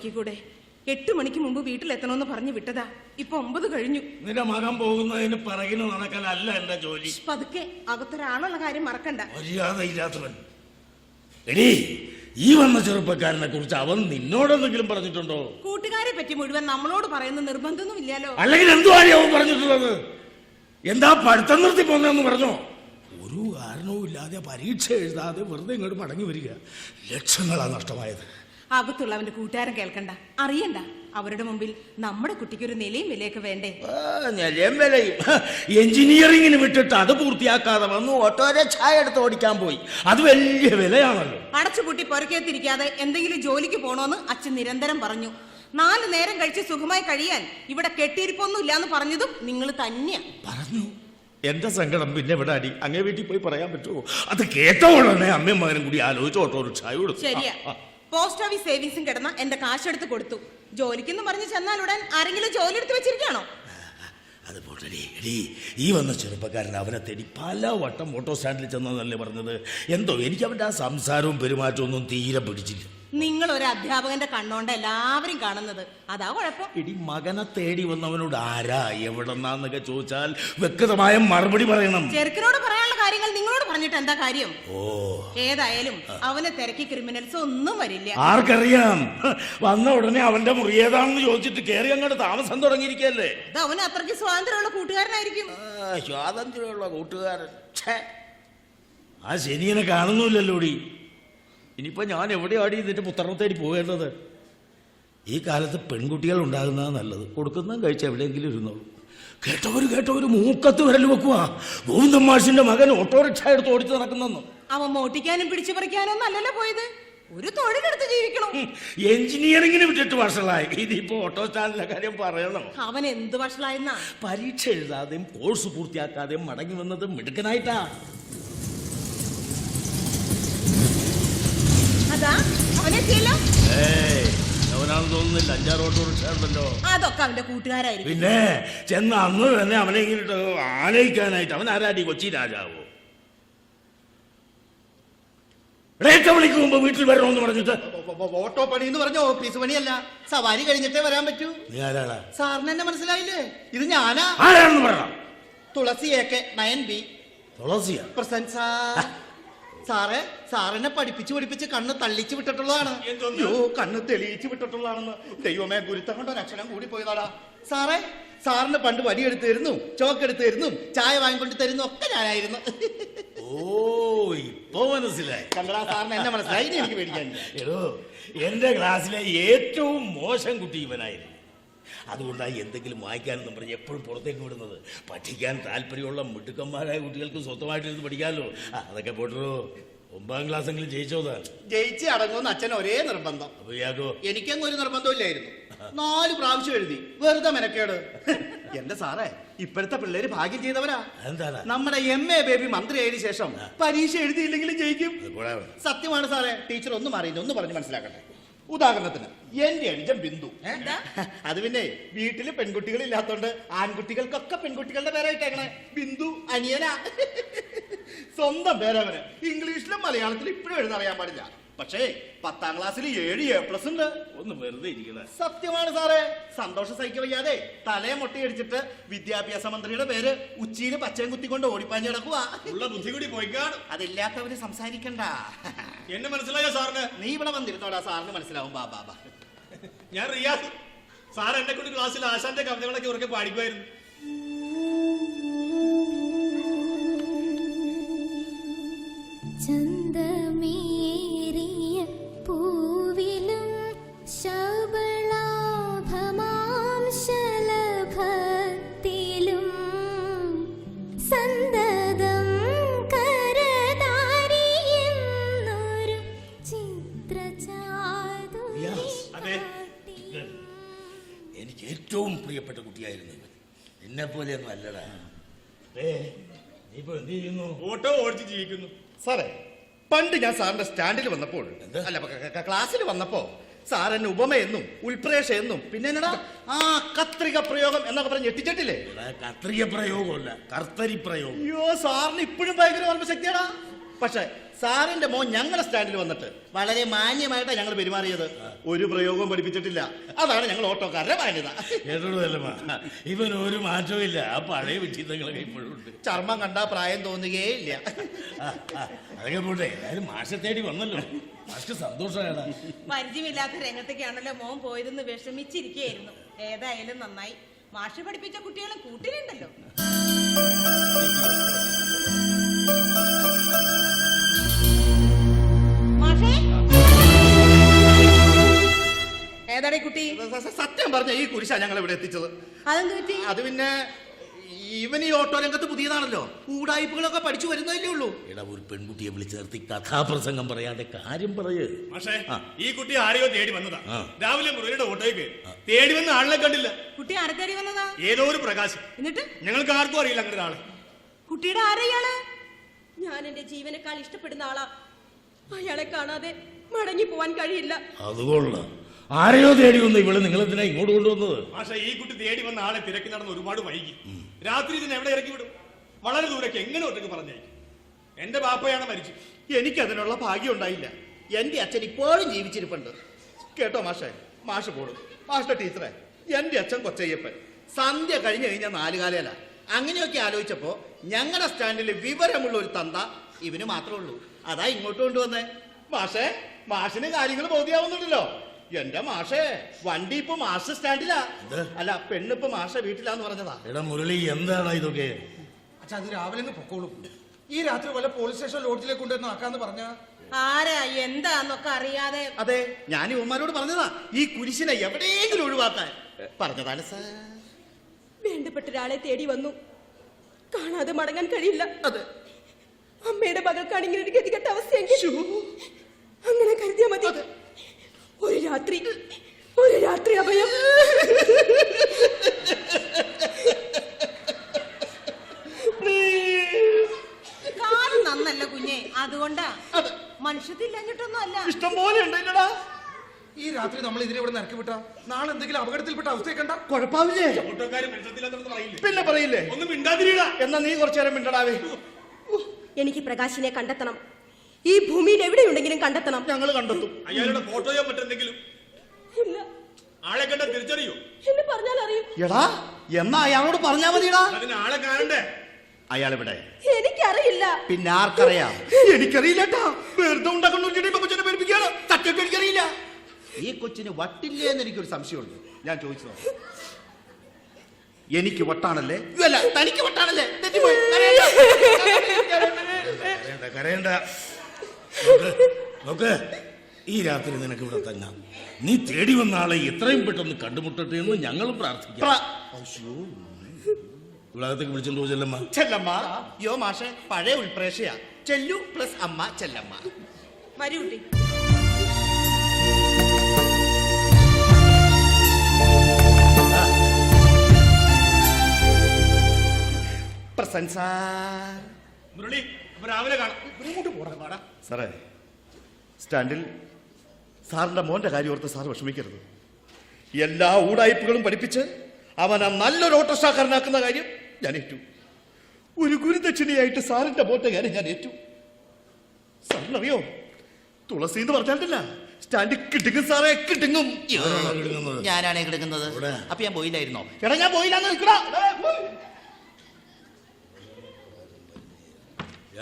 നോക്കിക്കൂടെ? എട്ട് മണിക്ക് മുമ്പ് വീട്ടിലെത്തണമെന്ന് പറഞ്ഞു വിട്ടതാ. ഇപ്പൊ ഒമ്പത് കഴിഞ്ഞു. നിന്റെ മകൻ പോകുന്നതിന് പിറകിന് നടക്കലല്ല എന്റെ ജോലി. പതുക്കെ. അകത്തൊരാളുള്ള കാര്യം മറക്കണ്ട. മര്യാദയില്ലാത്തവൻ. എടീ ഈ വന്ന ചെറുപ്പക്കാരനെ കുറിച്ച് അവൻ നിന്നോടെന്തെങ്കിലും പറഞ്ഞിട്ടുണ്ടോ? കൂട്ടുകാരെ പറ്റി മുഴുവൻ നമ്മളോട് പറയുന്ന നിർബന്ധമൊന്നും ഇല്ലല്ലോ. അല്ലെങ്കിൽ എന്തുവാണ് അവൻ പറഞ്ഞിട്ടുള്ളത്? എന്താ പഠിത്തം നിർത്തി പോന്നെന്ന് പറഞ്ഞോ? ഒരു കാരണവും ഇല്ലാതെ പരീക്ഷ എഴുതാതെ വെറുതെ ഇങ്ങോട്ട് മടങ്ങി വരിക. ലക്ഷങ്ങളാണ് നഷ്ടമായത്. അകത്തുള്ളവന്റെ കൂട്ടുകാരൻ കേൾക്കണ്ട. അറിയണ്ട. അവരുടെ മുമ്പിൽ നമ്മുടെ കുട്ടിക്ക് ഒരു നിലയും വിലയൊക്കെ വേണ്ടേ? നിലയും വിലയും. എഞ്ചിനീയറിംഗിന് വിട്ടിട്ട് അത് പൂർത്തിയാക്കാതെ വന്നു ഓട്ടോരെ ചായ എടുത്ത് ഓടിക്കാൻ പോയി. അത് വലിയ വിലയാണല്ലോ. അടച്ചുപൂട്ടി പുറക്കേത്തിരിക്കാതെ എന്തെങ്കിലും ജോലിക്ക് പോണോന്ന് അച്ഛൻ നിരന്തരം പറഞ്ഞു. നാല് നേരം കഴിച്ച് സുഖമായി കഴിയാൻ ഇവിടെ കെട്ടിയിരിപ്പൊന്നും എന്ന് പറഞ്ഞതും നിങ്ങൾ തന്നെയാ. പറഞ്ഞു. എന്റെ സങ്കടം പിന്നെ ഇവിടെ അടി. അങ്ങേ വീട്ടിൽ പോയി പറയാൻ പറ്റുമോ? അത് കേട്ട ഉടനെ അമ്മയും മകനും കൂടി ആലോചിച്ച് ചായ കൊടുത്തു. ശരിയാ. പോസ്റ്റ് ഓഫീസ് സേവിങ്സും കിടന്ന എന്റെ കാശ് എടുത്ത് കൊടുത്തു. ജോലിക്കെന്ന് പറഞ്ഞ് ചെന്നാൽ ഉടൻ ആരെങ്കിലും ജോലി എടുത്ത് വെച്ചിരിക്കാണോ അത് പോട്ടെടി. എടി ഈ വന്ന ചെറുപ്പക്കാരൻ അവനെ തേടി പല വട്ടം ഓട്ടോ സ്റ്റാൻഡിൽ ചെന്നതല്ലേ പറഞ്ഞത്? എന്തോ എനിക്ക് അവന്റെ ആ സംസാരവും പെരുമാറ്റവും ഒന്നും തീരെ പിടിച്ചില്ല. നിങ്ങൾ ഒരു അധ്യാപകന്റെ കണ്ണോണ്ട് എല്ലാവരും കാണുന്നത്. അതാ കുഴപ്പം. ഇടി മകനെ തേടി വന്നവനോട് ആരാ എവിടെന്നാന്നൊക്കെ ചോദിച്ചാൽ വ്യക്തമായ മറുപടി പറയണം. ചെറുക്കനോട് പറയാനുള്ള കാര്യങ്ങൾ നിങ്ങളോട് പറഞ്ഞിട്ട് എന്താ കാര്യം? ഓ. ഏതായാലും അവനെ തിരക്കി ക്രിമിനൽസ് ഒന്നും വരില്ല. ആർക്കറിയാം? വന്ന ഉടനെ അവന്റെ മുറി ഏതാണെന്ന് ചോദിച്ചിട്ട് കേറി അങ്ങോട്ട് താമസം തുടങ്ങിയിരിക്കല്ലേ? അത് അവന് അത്രയ്ക്ക് സ്വാതന്ത്ര്യമുള്ള കൂട്ടുകാരനായിരിക്കും. സ്വാതന്ത്ര്യമുള്ള കൂട്ടുകാരൻ. ആ ശനിയനെ കാണുന്നില്ലല്ലോടി ഇനിയിപ്പോ ഞാൻ എവിടെയാടി ഇതിന്റെ പുത്രനെ തേടി പോകേണ്ടത്? ഈ കാലത്ത് പെൺകുട്ടികൾ ഉണ്ടാകുന്നതാണ് നല്ലത്. കൊടുക്കുന്നതും കഴിച്ച് എവിടെയെങ്കിലും ഇരുന്നോളൂ. കേട്ടവര് കേട്ടവര് മൂക്കത്ത് വിരൽ വെക്കുക ഗോവിന്ദൻ മാഷിന്റെ മകൻ ഓട്ടോറിക്ഷ എടുത്ത് ഓടിച്ചു നടക്കുന്നെന്ന്. അവൻ മോട്ടിക്കാനും പിടിച്ചു പറിക്കാനും അല്ലല്ലോ പോയത്. ഒരു തൊഴിലെടുത്ത് ജീവിക്കണം. എഞ്ചിനീയറിംഗിന് വിട്ടിട്ട് വഷളായി. ഇതിപ്പോ ഓട്ടോ സ്റ്റാൻഡിലെ കാര്യം പറയണം? അവൻ എന്ത് വഷളായെന്നാ? പരീക്ഷ എഴുതാതെയും കോഴ്സ് പൂർത്തിയാക്കാതെയും മടങ്ങി വന്നത് മിടുക്കനായിട്ടാ. അതാ അവനെത്തിയല്ലോ. ഏയ് അവനാണെന്ന് തോന്നുന്നില്ല അഞ്ചാറ് ഓട്ടോറിക്ഷ ഉണ്ടല്ലോ അതൊക്കെ അവന്റെ കൂട്ടുകാരായിരിക്കും. പിന്നെ ചെന്ന അന്ന് തന്നെ അവനെ ഇങ്ങനെ ആനയിക്കാനായിട്ട് അവൻ ആരാടി കൊച്ചി രാജാവോ? മണിക്ക് മുമ്പ് വീട്ടിൽ വരണമെന്ന് പറഞ്ഞിട്ട്? ഓട്ടോ പണി എന്ന് പറഞ്ഞ ഓഫീസ് പണിയല്ല. സവാരി കഴിഞ്ഞിട്ടേ വരാൻ പറ്റൂ. സാറിന് എന്നെ മനസ്സിലായില്ലേ? ഇത് ഞാനാ. ആരാണെന്ന് പറയണം. Tulasi A K nine B. തുളസിയാ? Present sir sir സാറിനെ പഠിപ്പിച്ചു പഠിപ്പിച്ച് കണ്ണ് തള്ളിച്ചു വിട്ടിട്ടുള്ളതാണ്? അയ്യോ കണ്ണ് തെളിയിച്ചു വിട്ടിട്ടുള്ളതാണെന്ന്. ദൈവമേ ഗുരുത്തം കൊണ്ട് ഒരു അക്ഷരം കൂടി പോയതാടാ. സാറേ സാറിന് പണ്ട് വടിയെടുത്ത് തരുന്നു ചോക്കെടുത്ത് തരുന്നു ചായ വാങ്ങിക്കൊണ്ട് തരുന്നു ഒക്കെ ഞാനായിരുന്നു. ഓ ഇപ്പൊ മനസ്സിലായി. കണ്ടടാ സാറിന് എന്നെ മനസ്സിലായി എനിക്ക് പേടിക്കാൻ എടോ എന്റെ ക്ലാസ്സിലെ ഏറ്റവും മോശം കുട്ടി ഇവനായിരുന്നു. അതുകൊണ്ടാണ് എന്തെങ്കിലും വായിക്കാനെന്നും പറഞ്ഞ് എപ്പോഴും പുറത്തേക്ക് വിടുന്നത്. പഠിക്കാൻ താല്പര്യമുള്ള മിടുക്കന്മാരായ കുട്ടികൾക്ക് സ്വന്തമായിട്ടിരുന്ന് പഠിക്കാമല്ലോ അതൊക്കെ പോട്ടോ ഒമ്പതാം ക്ലാസ്സെങ്കിലും ജയിച്ചോതാ ജയിച്ച് അടങ്ങുമെന്ന് അച്ഛൻ ഒരേ നിർബന്ധം. അപ്പൊ ഇയാക്കോ എനിക്കങ്ങ് ഒരു നിർബന്ധമില്ലായിരുന്നു നാല് പ്രാവശ്യം എഴുതി. വെറുതെ മെനക്കേട്. എന്റെ സാറേ ഇപ്പോഴത്തെ പിള്ളേര് ഭാഗ്യം ചെയ്തവരാ. എന്താണ് നമ്മുടെ എം എ ബേബി മന്ത്രിയായതിനു ശേഷം പരീക്ഷ എഴുതിയില്ലെങ്കിലും ജയിക്കും. സത്യമാണ് സാറേ ടീച്ചർ ഒന്നും അറിയില്ല ഒന്ന് പറഞ്ഞ് മനസ്സിലാക്കട്ടെ. ഉദാഹരണത്തിന് എന്റെ അനുജൻ ബിന്ദു? അത് പിന്നെ വീട്ടിൽ പെൺകുട്ടികൾ ഇല്ലാത്തോണ്ട് ആൺകുട്ടികൾക്കൊക്കെ പെൺകുട്ടികളുടെ പേരായിട്ടേക്കണേ ബിന്ദു അനിയനാ. സ്വന്തം പേരവന്. ഇംഗ്ലീഷിലും മലയാളത്തിലും ഇപ്പോഴും എഴുതാറിയാൻ പാടില്ല. പക്ഷേ പത്താം ക്ലാസ്സിൽ ഏഴ് എ പ്ലസ് ഉണ്ട്. ഒന്ന് വെറുതെ ഇരിക്കണ സത്യമാണ് സാറേ. സന്തോഷം സഹിക്ക വയ്യാതെ തലയെ മുട്ടയടിച്ചിട്ട് വിദ്യാഭ്യാസ മന്ത്രിയുടെ പേര് ഉച്ചയിൽ പച്ചയും കുത്തിക്കൊണ്ട് ഓടിപ്പാഞ്ഞ് കിടക്കുക ഉള്ള ബുദ്ധി കൂടി പോയിക്കാണ് അതില്ലാത്തവര് സംസാരിക്കണ്ട. എന്നെ മനസ്സിലായോ സാറിന്? നീ ഇവിടെ വന്നിരുന്നോടാ സാറിന് മനസ്സിലാവും. ബാ ബാ ബാ. ഞാൻ റിയാസ്. സാർ എന്നെ കൊണ്ട് ക്ലാസ്സിൽ ആശാന്റെ കവിതകളൊക്കെ ഉറക്കെ പാടിക്കുമായിരുന്നു. ചന്തമേറിയ എന്നെ പോലെയൊന്നും അല്ലടാ. നീ ചെയ്യുന്നു? ഓട്ടോ ഓടിച്ച് ജീവിക്കുന്നു. സാറേ പണ്ട് ഞാൻ സാറിന്റെ സ്റ്റാൻഡിൽ വന്നപ്പോൾ അല്ല ക്ലാസ്സിൽ വന്നപ്പോ സാർ എന്നെ ഉപമയെന്നും ഉൽപ്രേഷ എന്നും പിന്നെ എന്നടാ? ആ കത്രിക പ്രയോഗം എന്നൊക്കെ പറഞ്ഞ് ഞെട്ടിച്ചിട്ടില്ലേ? കത്രിക പ്രയോഗമല്ല കർത്തരി പ്രയോഗം അയ്യോ സാറിന് ഇപ്പോഴും ഭയങ്കര ഓർമ്മശക്തിയാടാ. പക്ഷെ സാറിന്റെ മോൻ ഞങ്ങളുടെ സ്റ്റാൻഡിൽ വന്നിട്ട് വളരെ മാന്യമായിട്ടാണ് ഞങ്ങൾ പെരുമാറിയത്. ഒരു പ്രയോഗവും പഠിപ്പിച്ചിട്ടില്ല. അതാണ് ഞങ്ങൾ ഓട്ടോക്കാരുടെ മാന്യത. കേട്ടോളൂല്ലമ്മ. ഇവൻ ഒരു മാറ്റവും ഇല്ല. ആ പഴയ വിട്ടിത്തങ്ങളൊക്കെ ഇപ്പോഴും ഉണ്ട്. ചർമ്മം കണ്ടാ പ്രായം തോന്നുകയേ ഇല്ല. അതൊക്കെ പോട്ടെ. എല്ലാവരും മാഷെ തേടി വന്നല്ലോ. മാഷ്ക്ക് സന്തോഷമാണ് പരിചയമില്ലാത്ത രംഗത്തേക്കാണല്ലോ മോൻ പോയതെന്ന് വിഷമിച്ചിരിക്കുകയായിരുന്നു. ഏതായാലും നന്നായി. മാഷ് പഠിപ്പിച്ച കുട്ടികളും കൂട്ടിനുണ്ടല്ലോ കുട്ടി? സത്യം പറഞ്ഞ ഈ കുരിശാ ഞങ്ങൾ ഇവിടെ എത്തിച്ചത്. അതെന്ത് പറ്റി? അത് പിന്നെ ഇവൻ ഈ ഓട്ടോ രംഗത്ത് പുതിയതാണല്ലോ. കൂടായ്പകളൊക്കെ പഠിച്ചു വരുന്നതല്ലേ ഉള്ളൂ. എടാ ഒരു പെൺകുട്ടിയെ വിളിച്ചു നിർത്തി കഥാപ്രസംഗം പറയാതെ കാര്യം പറയേ. പക്ഷേ ഈ കുട്ടി ആരെയോ തേടി വന്നതാ. രാവിലെ മുരളിയുടെ ഓട്ടോയിൽ തേടി വന്ന ആളിനെ കണ്ടില്ല. കുട്ടി ആരെ തേടി വന്നതാ? ഏതോ ഒരു പ്രകാശം. എന്നിട്ട്? ഞങ്ങൾക്ക് ആർക്കും അറിയില്ല അങ്ങനെ ഒരാളെ കുട്ടിയുടെ ആരെയാൾ ഞാൻ എന്റെ ജീവനേക്കാൾ ഇഷ്ടപ്പെടുന്ന ആളാ. അയാളെ കാണാതെ മടങ്ങി പോവാൻ കഴിയില്ല. അതുകൊള്ളാം. ആരെയോ തേടി വന്നു ഇവൾ. നിങ്ങൾ എന്തിനാ ഇങ്ങോട്ട് കൊണ്ടുവന്നത്? പക്ഷേ ഈ കുട്ടി തേടി വന്ന ആളെ തിരക്കി നടന്ന് ഒരുപാട് വൈകി. രാത്രി ഇതിനെ എവിടെ ഇറക്കി വിടും? വളരെ ദൂരേക്ക് എങ്ങനെ ഒറ്റയ്ക്ക് പറഞ്ഞേക്കും എന്റെ ബാപ്പയാണ് മരിച്ചു എനിക്ക് അതിനുള്ള ഭാഗ്യം ഉണ്ടായില്ല. എന്റെ അച്ഛൻ ഇപ്പോഴും ജീവിച്ചിരിപ്പുണ്ട്. കേട്ടോ മാഷേ? മാഷ് പോടും. മാഷിന്റെ ടീച്ചറെ എന്റെ അച്ഛൻ കൊച്ചയ്യപ്പൻ. സന്ധ്യ കഴിഞ്ഞു കഴിഞ്ഞാൽ നാലുകാലയല്ല. അങ്ങനെയൊക്കെ ആലോചിച്ചപ്പോ ഞങ്ങളുടെ സ്റ്റാൻഡിൽ വിവരമുള്ള ഒരു തന്ത ഇവന് മാത്രമേ ഉള്ളൂ. അതാ ഇങ്ങോട്ട് കൊണ്ടുവന്നേ. മാഷേ മാഷിന് കാര്യങ്ങൾ ബോധ്യാവുന്നുണ്ടല്ലോ. എന്റെ മാഷേ വണ്ടി ഇപ്പൊ മാഷ് സ്റ്റാൻഡിലാ. അല്ല പെണ്ണിപ്പൊ മാഷ വീട്ടിലാന്ന് പറഞ്ഞതാ. എടാ മുരളി എന്താണ് ഇതൊക്കെ? അച്ഛാ അത് രാവിലെ പൊക്കോളൂ പൊക്കോളും. ഈ രാത്രി വല്ല പോലീസ് സ്റ്റേഷൻ ലോഡ്ജിലേക്ക് കൊണ്ടുവന്ന് ആക്കാന്ന് പറഞ്ഞ? ആരാ എന്താന്നൊക്കെ അറിയാതെ? അതെ ഞാൻ ഇവന്മാരോട് പറഞ്ഞതാ. ഈ കുരിശിനെ എവിടെയെങ്കിലും ഒഴിവാക്കാൻ. പറഞ്ഞതാണ് സാർ. വേണ്ടപ്പെട്ട ഒരാളെ തേടി വന്നു. കാണാതെ മടങ്ങാൻ കഴിയില്ല. അതെ. അമ്മയുടെ മകൾക്കാണ് ഇങ്ങനെ ഒരു ഗതികെട്ട അവസ്ഥയെങ്കിൽ അങ്ങനെ കരുതിയാ മതി. ഒരു രാത്രി ഒരു രാത്രി അഭയം. കാലം നന്നല്ല കുഞ്ഞെ. അതുകൊണ്ടാ. മനുഷ്യത്തില്ലഞ്ഞിട്ടൊന്നും അല്ല ഇഷ്ടം പോലെ ഉണ്ടല്ലടാ. ഈ രാത്രി നമ്മൾ ഇതിനെ ഇവിടെ നിരക്കി വിട്ടാ. നാളെ എന്തെങ്കിലും അപകടത്തിൽപ്പെട്ട അവസ്ഥയെ കണ്ട കുഴപ്പാവില്ലേ പിന്നെ പറയില്ലേ? ഒന്നും മിണ്ടാതിരിടാ എന്നാ നീ കുറച്ചു നേരം മിണ്ടടാവേ. എനിക്ക് പ്രകാശിനെ കണ്ടെത്തണം. ഈ ഭൂമിയിൽ എവിടെയുണ്ടെങ്കിലും കണ്ടെത്തണം. ഞങ്ങൾ കണ്ടെത്തും. അയാളുടെ ഫോട്ടോയോ മറ്റെന്തെങ്കിലും? ഇല്ല. ആളെ കണ്ട തിരിച്ചറിയോ? എന്നെ പറഞ്ഞാൽ അറിയും. എടാ എന്നാ അയാളോട് പറഞ്ഞാ മതിടാ അതിന് ആളെ കാണണ്ടേ? അയാൾ ഇവിടെ എനിക്കറിയില്ല. പിന്നെ ആർക്കറിയാം? എനിക്കറിയില്ലട്ടാ. വെറുതെ ഉണ്ടാക്കുന്ന എനിക്കറിയില്ല. ഈ കൊച്ചിന് വട്ടില്ലേ എന്ന് എനിക്കൊരു സംശയമുണ്ട്. ഞാൻ ചോദിച്ചു നോക്കാം. എനിക്ക് വട്ടാണല്ലേ? അല്ല തനിക്ക് വട്ടാണല്ലേ? തെറ്റിപ്പോയി. കരയണ്ട. കരയണ്ട കരയണ്ട. നോക്ക്, ഈ രാത്രി നിനക്ക് ഇവിടെ തന്നെ നീ തേടി വന്ന ആളെ എത്രയും പെട്ടെന്ന് കണ്ടുമുട്ടട്ടെ എന്ന് ഞങ്ങൾ പ്രാർത്ഥിക്കാം. പ്ര- വിളാകത്തേക്ക് വിളിച്ചോണ്ട് പോച്ചല്ലമ്മ ചെല്ലമ്മ. യോ മാഷെ പഴയ ഉൾപ്രേക്ഷയാ. ചെല്ലു പ്ലസ് അമ്മ ചെല്ലമ്മ. വരൂ കുട്ടി. മുരളി അപ്പൊ രാവിലെ കാണാം. സാറേ സ്റ്റാൻഡിൽ സാറിന്റെ മോന്റെ കാര്യം ഓർത്ത് സാർ വിഷമിക്കരുത്. എല്ലാ ഊടായ്പകളും പഠിപ്പിച്ച് അവനെ നല്ലൊരു ഓട്ടോസ്റ്റാക്കാരനാക്കുന്ന കാര്യം ഞാൻ ഏറ്റു. ഒരു ഗുരുദക്ഷിണയായിട്ട് സാറിന്റെ മോന്റെ കാര്യം ഞാൻ ഏറ്റു. സാറിനറിയോ? തുളസി എന്ന് പറഞ്ഞിട്ടില്ല സ്റ്റാൻഡിൽ കിട്ടുങ്ങും സാറേ കിട്ടുങ്ങും? ഞാനാണ് കിടക്കുന്നത്? അപ്പൊ ഞാൻ പോയില്ലായിരുന്നോ? എടാ ഞാൻ പോയില്ലാന്ന് നിൽക്കടാ.